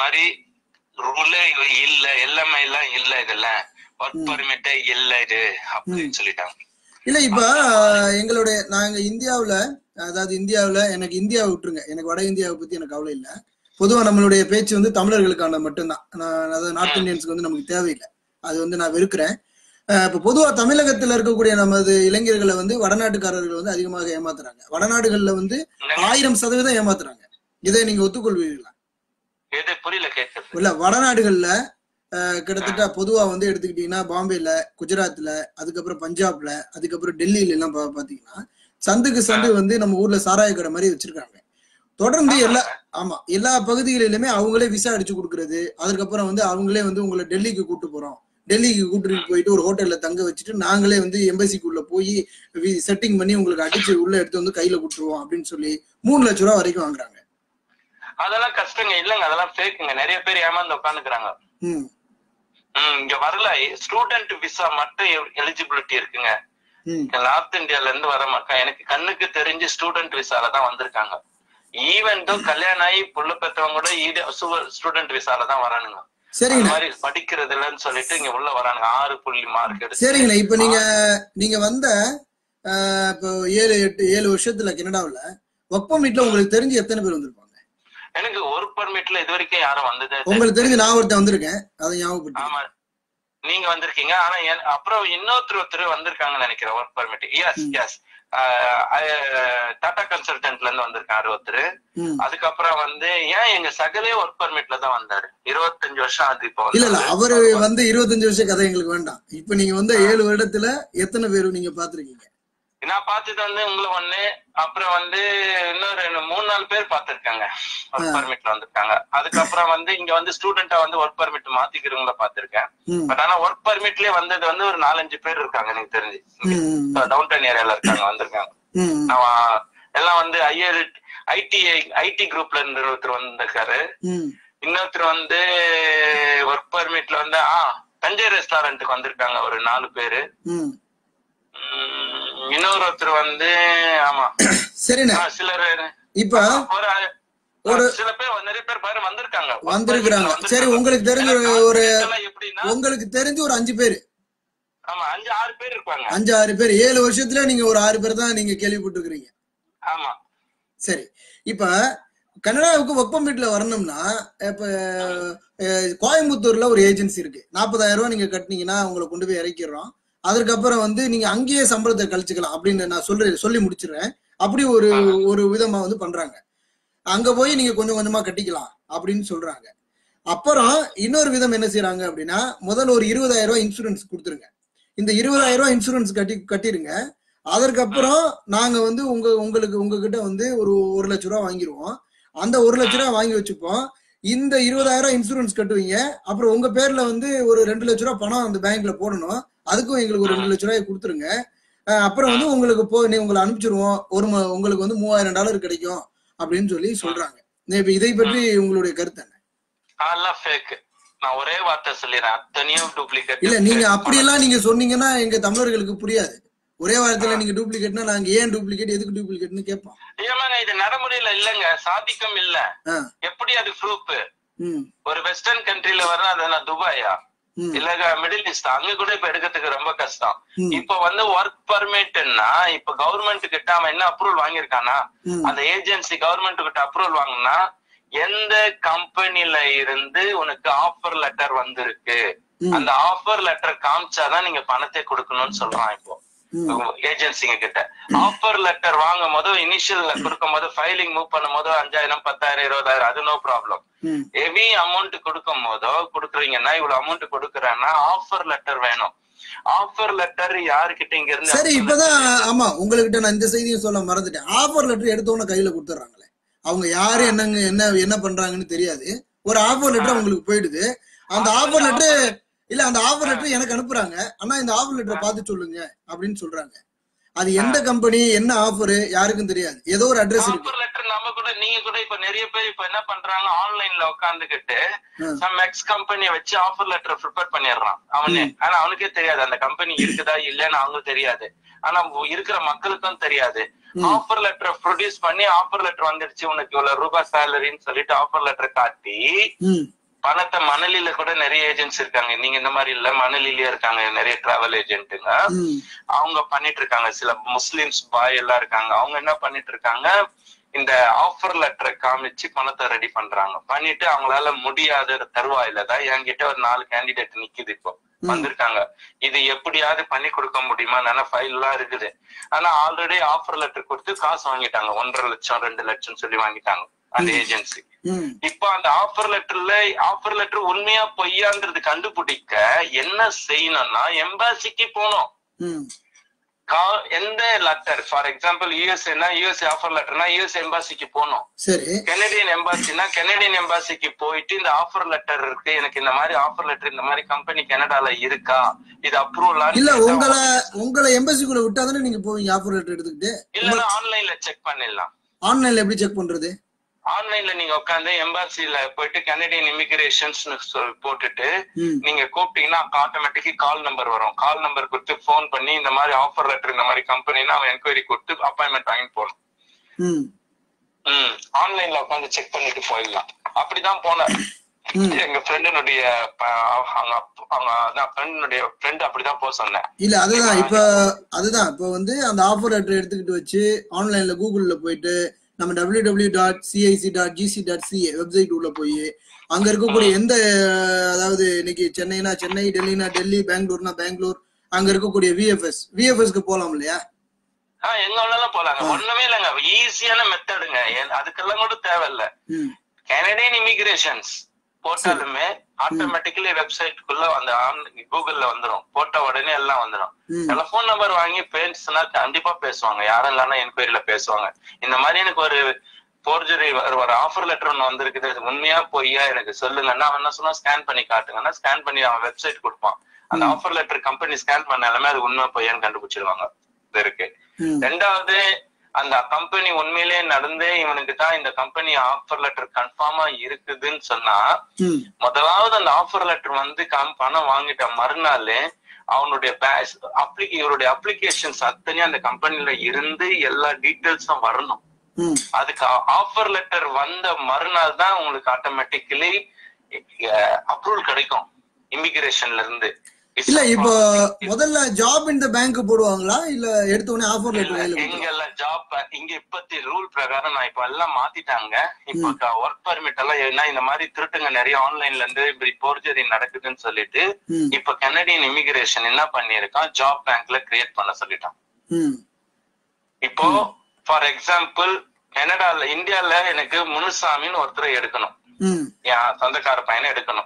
மாதிரி ரூலே இல்ல எல்லாமே எல்லாம் இல்ல இதெல்லாம் ஒர்க் பர்மிட்டே இல்ல இது அப்படின்னு சொல்லிட்டாங்க. இல்ல இப்ப எங்களுடைய நாங்க இந்தியாவுல அதாவது இந்தியாவுல எனக்கு இந்தியாவை விட்டுருங்க. எனக்கு வட இந்தியாவை பத்தி எனக்கு கவலை இல்ல. பொதுவா நம்மளுடைய பேச்சு வந்து தமிழர்களுக்கான மட்டும்தான். நான் அதாவது நார்த் இந்தியன்ஸ்க்கு வந்து நமக்கு தேவையில்லை. அது வந்து நான் வெறுக்கிறேன். இப்ப பொதுவா தமிழகத்துல இருக்கக்கூடிய நமது இளைஞர்களை வந்து வடநாட்டுக்காரர்கள் வந்து அதிகமாக ஏமாத்துறாங்க. வடநாடுகள்ல வந்து ஆயிரம் சதவீதம் ஏமாத்துறாங்க. இதை நீங்க ஒத்துக்கொள்வீர்களா? எது புரியல கேக்குறது. இல்ல வடநாடுகள்ல கிட்டத்தட்ட பொதுவா வந்து எடுத்துக்கிட்டீங்கன்னா பாம்பேல குஜராத்ல அதுக்கப்புறம் பஞ்சாப்ல அதுக்கப்புறம் டெல்லியில எல்லாம் பாத்தீங்கன்னா சந்துக்கு சந்து வந்து நம்ம ஊர்ல சாராய கடை மாதிரி வச்சிருக்காங்க. தொடர்ந்து எல்லா ஆமா எல்லா பகுதிகளிலுமே அவங்களே விசா அடிச்சு கொடுக்கறது அதுக்கப்புறம் வந்து அவங்களே வந்து உங்களை டெல்லிக்கு கூட்டு போறோம். டெல்லிக்கு கூட்டிட்டு போயிட்டு ஒரு ஹோட்டல்ல தங்க வச்சுட்டு நாங்களே வந்து எம்பசிக்குள்ள போய் செட்டிங் பண்ணி உங்களுக்கு அடிச்சு உள்ள எடுத்து வந்து கையில கொடுத்துருவோம் அப்படின்னு சொல்லி மூணு லட்ச ரூபா வரைக்கும் வாங்குறாங்க. அதெல்லாம் கஷ்டங்க. இல்லங்க அதெல்லாம் ஃபேக்குங்க நிறைய பேர் ஏமாந்து உட்காந்துக்கிறாங்க. இங்க வரல. ஸ்டூடெண்ட் விசா மட்டும் எலிஜிபிலிட்டி இருக்குங்க. நார்த் இந்தியால இருந்து வர மக்கள் எனக்கு கண்ணுக்கு தெரிஞ்சு ஸ்டூடெண்ட் விசால தான் வந்திருக்காங்க. ஈவன் தோ கல்யாணம் ஆகி புள்ள பெற்றவங்க கூட ஸ்டூடெண்ட் விசால தான் வரானுங்க. மாதிரி படிக்கிறது இல்லைன்னு சொல்லிட்டு இங்க உள்ள வரானுங்க. ஆறு புள்ளி மார்க் எடுத்து. சரிங்கண்ணா இப்ப நீங்க நீங்க வந்த இப்போ ஏழு எட்டு ஏழு வருஷத்துல கனடாவுல ஒர்க் உங்களுக்கு தெரிஞ்சு எத்தனை பேர் வந்திருப்பாங்க? எனக்கு ஒர்க் பர்மிட்ல இது வரைக்கும் யாரும் வந்ததே. உங்களுக்கு தெரிஞ்சு நான் ஒருத்தன் வந்திருக்கேன். அதை ஞாபகப்படுத்தி ஆமா. நீங்க வந்திருக்கீங்க. ஆனா அப்புறம் இன்னொருத்தர் ஒருத்தர் வந்திருக்காங்கன்னு நினைக்கிறேன் work permit S S Tata கன்சல்டன்ட்ல இருந்து வந்திருக்காரு ஒருத்தர். அதுக்கப்புறம் வந்து ஏன் எங்க சகலே ஒர்க் பர்மிட்ல தான் வந்தாரு? இருபத்தஞ்சு வருஷம் அது இப்போ இல்ல இல்ல. அவரு வந்து இருபத்தஞ்சு வருஷம் கதை எங்களுக்கு வேண்டாம். இப்ப நீங்க வந்து ஏழு வருடத்துல எத்தனை பேர் நீங்க பாத்திருக்கீங்க? நான் பார்த்தது வந்து உங்களை ஒண்ணு அப்புறம் வந்து இன்னொரு ரெண்டு மூணு நாலு பேர் பார்த்திருக்காங்க. ஒர்க் பர்மிட்ல வந்திருக்காங்க. அதுக்கப்புறம் வந்து இங்க வந்து ஸ்டூடெண்டா வந்து ஒர்க் பர்மிட் மாத்திக்கிறவங்கள பார்த்திருக்கேன். ம். பட் ஆனா ஒர்க் பர்மிட்லயே வந்தது வந்து ஒரு நாலஞ்சு பேர் இருக்காங்க எனக்கு தெரிஞ்சு. டவுன் டவுன் ஏரியால இருக்காங்க வந்திருக்காங்க. எல்லாம் வந்து ஐஆர் ஐடி ஐடி குரூப்ல இருந்து ஒருத்தர் வந்திருக்காரு. இன்னொருத்தர் வந்து ஒர்க் பர்மிட்ல வந்து ஆ தஞ்சை ரெஸ்டாரண்ட்டுக்கு வந்திருக்காங்க ஒரு நாலு பேரு. இன்னொரு ஒருத்தர் வந்து ஆமா. சரிண்ணே. சிலர் இப்ப ஒரு சில பேர் நிறைய பேர் பாரு வந்திருக்காங்க. வந்திருக்கிறாங்க. சரி உங்களுக்கு தெரிஞ்ச ஒரு- உங்களுக்கு தெரிஞ்சு ஒரு அஞ்சு பேர். ஆமா அஞ்சு ஆறு பேர் இருப்பாங்க. அஞ்சு ஆறு பேர். ஏழு வருஷத்துல நீங்க ஒரு ஆறு பேர் தான் நீங்க கேள்விப்பட்டிருக்கிறீங்க. ஆமா. சரி. இப்ப கனடாவுக்கு ஒர்க் பர்மிட்ல வரணும்னா இப்ப கோயம்புத்தூர்ல ஒரு ஏஜென்சி இருக்கு. நாற்பதாயிரம் ரூபாய் நீங்க கட்டினீங்கன்னா உங்களை கொண்டு போய் இறக்கிடுறோம். அதற்கப்புறம் வந்து நீங்க அங்கேயே சம்பளத்தை கழிச்சுக்கலாம் அப்படின்னு நான் சொல்ற சொல்லி முடிச்சிடுறேன். அப்படி ஒரு ஒரு விதமா வந்து பண்றாங்க. அங்க போய் நீங்க கொஞ்சம் கொஞ்சமா கட்டிக்கலாம் அப்படின்னு சொல்றாங்க. அப்புறம் இன்னொரு விதம் என்ன செய்யறாங்க அப்படின்னா முதல்ல ஒரு இருபதாயிரம் ரூபாய் இன்சூரன்ஸ் கொடுத்துருங்க. இந்த இருபதாயிரம் ரூபாய் இன்சூரன்ஸ் கட்டி கட்டிருங்க. அதற்கப்புறம் நாங்க வந்து உங்க உங்களுக்கு உங்ககிட்ட வந்து ஒரு ஒரு லட்ச ரூபா வாங்கிடுவோம் அந்த ஒரு லட்ச ரூபா வாங்கி வச்சுப்போம். இந்த இருபதாயிரம் இன்சூரன்ஸ் கட்டுவீங்க. அப்புறம் உங்க பேர்ல வந்து ஒரு ரெண்டு லட்ச ரூபா பணம் அந்த பேங்க்ல போடணும். அதுக்கும் எங்களுக்கு ஒரு ரெண்டு லட்ச ரூபாய் கொடுத்துருங்க. அப்புறம் வந்து உங்களுக்கு போ நீ உங்களை அனுப்பிச்சிருவோம். ஒரு உங்களுக்கு வந்து மூவாயிரம் டாலர் கிடைக்கும் அப்படின்னு சொல்லி சொல்றாங்க. இதை பற்றி உங்களுடைய கருத்து என்ன? அதெல்லாம் ஃபேக் நான் ஒரே வார்த்தை சொல்லிடுறேன். அத்தனையும் டூப்ளிகேட் இல்ல நீங்க அப்படியெல்லாம் நீங்க சொன்னீங்கன்னா எங்க தமிழர்களுக்கு புரியாது. ஒரே வாரத்துல நீங்க டூப்ளிகேட்னா நாங்க ஏன் டூப்ளிகேட் எதுக்கு டூப்ளிகேட்னு கேட்போம் ஏமாங்க இது நடைமுறையில இல்லங்க. சாதிக்கம் இல்ல. எப்படி அது ப்ரூஃப் ம், ஒரு வெஸ்டர்ன் கண்ட்ரில வர அது நான் துபாயா? ம், இல்ல மிடில் ஈஸ்ட் அங்க கூட இப்ப எடுக்கிறதுக்கு ரொம்ப கஷ்டம். இப்ப வந்து ஒர்க் பர்மிட்னா இப்ப கவர்மெண்ட் கிட்ட அவன் என்ன அப்ரூவல் வாங்கியிருக்கானா. அந்த ஏஜென்சி கவர்மெண்ட் கிட்ட அப்ரூவல் வாங்கினா எந்த கம்பெனில இருந்து உனக்கு ஆஃபர் லெட்டர் வந்திருக்கு. அந்த ஆஃபர் லெட்டர் காமிச்சாதான் நீங்க பணத்தை கொடுக்கணும்னு சொல்றான் இப்போ. ஏஜென்சிங்க கிட்ட ஆஃபர் லெட்டர் வாங்கும் போது இனிஷியல் கொடுக்கும் போது ஃபைலிங் மூவ் பண்ணும் போது அஞ்சாயிரம் பத்தாயிரம் இருபதாயிரம் அது நோ ப்ராப்ளம். ஹெவி அமௌண்ட் கொடுக்கும் போதோ கொடுக்குறீங்கன்னா இவ்வளவு அமௌண்ட் கொடுக்குறேன்னா ஆஃபர் லெட்டர் வேணும். ஆஃபர் லெட்டர் யாருக்கிட்ட இங்க இருந்து சரி இப்பதான் ஆமா உங்ககிட்ட நான் இந்த செய்தியும் சொல்ல மறந்துட்டேன். ஆஃபர் லெட்டர் எடுத்தவொடனே கையில கொடுத்துட்றாங்களே அவங்க யாரு என்னங்க என்ன என்ன பண்றாங்கன்னு தெரியாது. ஒரு ஆஃபர் லெட்டர் உங்களுக்கு போயிடுது. அந்த ஆஃபர் லெட்டர் இல்ல அந்த ஆஃபர் லெட்டர் எனக்கு அனுப்புறாங்க. ஆனா இந்த ஆஃபர் லெட்டரை பார்த்து சொல்லுங்க அப்படின்னு சொல்றாங்க. அது எந்த கம்பெனி என்ன ஆஃபர் யாருக்கும் தெரியாது. ஏதோ ஒரு அட்ரஸ் ஆஃபர் லெட்டர் நம்ம கூட நீங்க கூட இப்ப நிறைய பேர் இப்ப என்ன பண்றாங்க ஆன்லைன்ல உட்காந்துக்கிட்டு. சம் எக்ஸ் கம்பெனியை வச்சு ஆஃபர் லெட்டர் ப்ரிப்பேர் பண்ணிடுறான். அவனே. ஆனா அவனுக்கே தெரியாது. அந்த கம்பெனி இருக்குதா இல்லன்னு அவங்களுக்கு தெரியாது. ஆனா இருக்கிற மக்களுக்கும் தெரியாது. ஆஃபர் லெட்டரை ப்ரொடியூஸ் பண்ணி ஆஃபர் லெட்டர் வந்துடுச்சு உனக்கு இவ்வளவு ரூபாய் சேலரின்னு சொல்லிட்டு ஆஃபர் லெட்டர் காட்டி பணத்தை மணலில கூட நிறைய ஏஜென்ட்ஸ் இருக்காங்க. நீங்க இந்த மாதிரி இல்ல மணலிலேயே இருக்காங்க. நிறைய டிராவல் ஏஜென்ட்டுங்க அவங்க பண்ணிட்டு இருக்காங்க சில முஸ்லிம்ஸ் பாய் எல்லாம் இருக்காங்க. அவங்க என்ன பண்ணிட்டு இருக்காங்க இந்த ஆஃபர் லெட்டரை காமிச்சு பணத்தை ரெடி பண்றாங்க. பண்ணிட்டு அவங்களால முடியாத தருவாயில தான் என்கிட்ட ஒரு நாலு கேண்டிடேட் நிக்குது இப்போ. வந்திருக்காங்க. இது எப்படியாவது பண்ணி கொடுக்க முடியுமா? ஃபைல் எல்லாம் இருக்குது. ஆனா ஆல்ரெடி ஆஃபர் லெட்டர் கொடுத்து காசு வாங்கிட்டாங்க. ஒன்றரை லட்சம் ரெண்டு லட்சம் சொல்லி வாங்கிட்டாங்க. அந்த ஏஜென்சி இப்போ அந்த ஆஃபர் லெட்டர்ல ஆஃபர் லெட்டர் உண்மையா பொய்யான்றது கண்டுபிடிக்க என்ன செய்யணும்னா எம்பாசிக்கு போகணும். ம். கா- எந்த லெட்டர் ஃபார் எக்ஸாம்பிள் யூஎஸ்ஏனா யூஎஸ்ஏ ஆஃபர் லெட்டர்னா யூஎஸ் எம்பாசிக்கு சரி. கெனடியன் எம்பாசினா கெனடியன் எம்பாசிக்கு போயிட்டு இந்த ஆஃபர் லெட்டர் இருக்கு எனக்கு இந்த மாதிரி ஆஃபர் லெட்டர் இந்த மாதிரி கம்பெனி கனடால இருக்கா? இது அப்ரூவல் இல்ல உங்களை உங்களை எம்பசிக்குள்ள விட்டா தானே நீங்க போவீங்க ஆஃபர் லெட்டர் எடுத்துக்கிட்டு? இல்லன்னா ஆன்லைன்ல செக் பண்ணிடலாம். ஆன்லைன்ல எப்படி செக் பண்றது? ஆன்லைன்ல நீங்க உட்காந்து எம்பாசில போயிட்டு கனடியன் இமிகிரேஷன்ஸ் போட்டுட்டு நீங்க கூப்பிட்டீங்கன்னா ஆட்டோமேட்டிக்கா கால் நம்பர் வரும். கால் நம்பர் கொடுத்து ஃபோன் பண்ணி இந்த மாதிரி ஆஃபர் லெட்டர் இந்த மாதிரி கம்பெனினா அவன் என்கொயரி கொடுத்து அப்பாயின்மெண்ட் வாங்கிட்டு போகணும். ஆன்லைன்ல உட்காந்து செக் பண்ணிட்டு போயிடலாம். அப்படிதான் போனேன். எங்க ஃப்ரெண்டினுடைய அவங்க அவங்க அதான் ஃப்ரெண்டினுடைய ஃப்ரெண்ட் அப்படிதான் போக சொன்னேன். இல்ல அதுதான். இப்ப அதுதான். இப்ப வந்து அந்த ஆஃபர் லெட்டர் எடுத்துக்கிட்டு வச்சு ஆன்லைன்ல கூகுள்ல போயிட்டு நம்ம W W dot CIC dot GC dot CA website உள்ள போய் அங்க இருக்கக்கூடிய எந்த அதாவது இன்னைக்கு சென்னைனா சென்னை டெல்லினா டெல்லி பெங்களூர்னா பெங்களூர் அங்க இருக்கக்கூடிய விஎஃப்எஸ் விஎஃப்எஸ்க்கு போலாம் இல்லையா? எங்க வேணாலும் போலாங்க. ஒண்ணுமே இல்லைங்க. ஈஸியான மெத்தடுங்க அதுக்கெல்லாம் கூட தேவையில்ல. கனடியன் இமிகிரேஷன்ஸ் போட்டாலுமே ஆட்டோமேட்டிக்கலி வெப்சைட்குள்ள அந்த கூகுள்ல வந்துரும். போட்ட உடனே எல்லாம் வந்துரும். ம். டெலிபோன் நம்பர் வாங்கி பேசுனா கண்டிப்பா பேசுவாங்க. யாரும் இல்லைன்னா என்கொயரியில பேசுவாங்க. இந்த மாதிரி எனக்கு ஒரு போர்ஜரி ஒரு ஆஃபர் லெட்டர் ஒன்று வந்திருக்குது. உண்மையா பொய்யா எனக்கு சொல்லுங்கன்னா அவன் என்ன சொன்னா ஸ்கேன் பண்ணி காட்டுங்கன்னா ஸ்கேன் பண்ணி அவன் வெப்சைட் கொடுப்பான். அந்த ஆஃபர் லெட்டர் கம்பெனி ஸ்கேன் பண்ணாலுமே அது உண்மை பொய்யான்னு கண்டுபிடிச்சிருவாங்க. இது இருக்கு. ரெண்டாவது அந்த கம்பெனி உண்மையிலேயே நடந்தே இவனுக்கு தான் இந்த கம்பெனி ஆஃபர் லெட்டர் கன்ஃபார்மா இருக்குதுன்னு சொன்னா முதலாவது அந்த ஆஃபர் லெட்டர் வந்து கம்- பணம் வாங்கிட்ட மறுநாள் அவனுடைய இவருடைய அப்ளிகேஷன்ஸ் அத்தனையும் அந்த கம்பெனில இருந்து எல்லா டீட்டெயில்ஸும் வரணும். அதுக்கு ஆஃபர் லெட்டர் வந்த மறுநாள் தான் உங்களுக்கு ஆட்டோமேட்டிக்கலி அப்ரூவல் கிடைக்கும் இமிகிரேஷன்ல இருந்து. இல்ல இப்போ. முதல்ல ஜாப் இந்த பேங்க் போடுவாங்களா? இல்ல எடுத்த உடனே ஆஃபர் லெட்டர் கொடுத்துருவாங்களா? எங்கெல்லாம் ஜாப் இங்க இப்பத்தி ரூல் பிரகாரம் நான் இப்ப எல்லாம் மாத்திட்டாங்க. இப்ப ஒர்க் பர்மிட் எல்லாம் ஏன்னா இந்த மாதிரி திருட்டுங்க நிறைய ஆன்லைன்ல இருந்து இப்படி போர்ஜரி நடக்குதுன்னு சொல்லிட்டு இப்ப கனடியன் இமிகிரேஷன் என்ன பண்ணிருக்கான் ஜாப் பேங்க்ல கிரியேட் பண்ண சொல்லிட்டான். இப்போ ஃபார் எக்ஸாம்பிள் கனடால இந்தியால எனக்கு முனுசாமின்னு ஒருத்தரை எடுக்கணும். என் சொந்தக்கார பையனை எடுக்கணும்.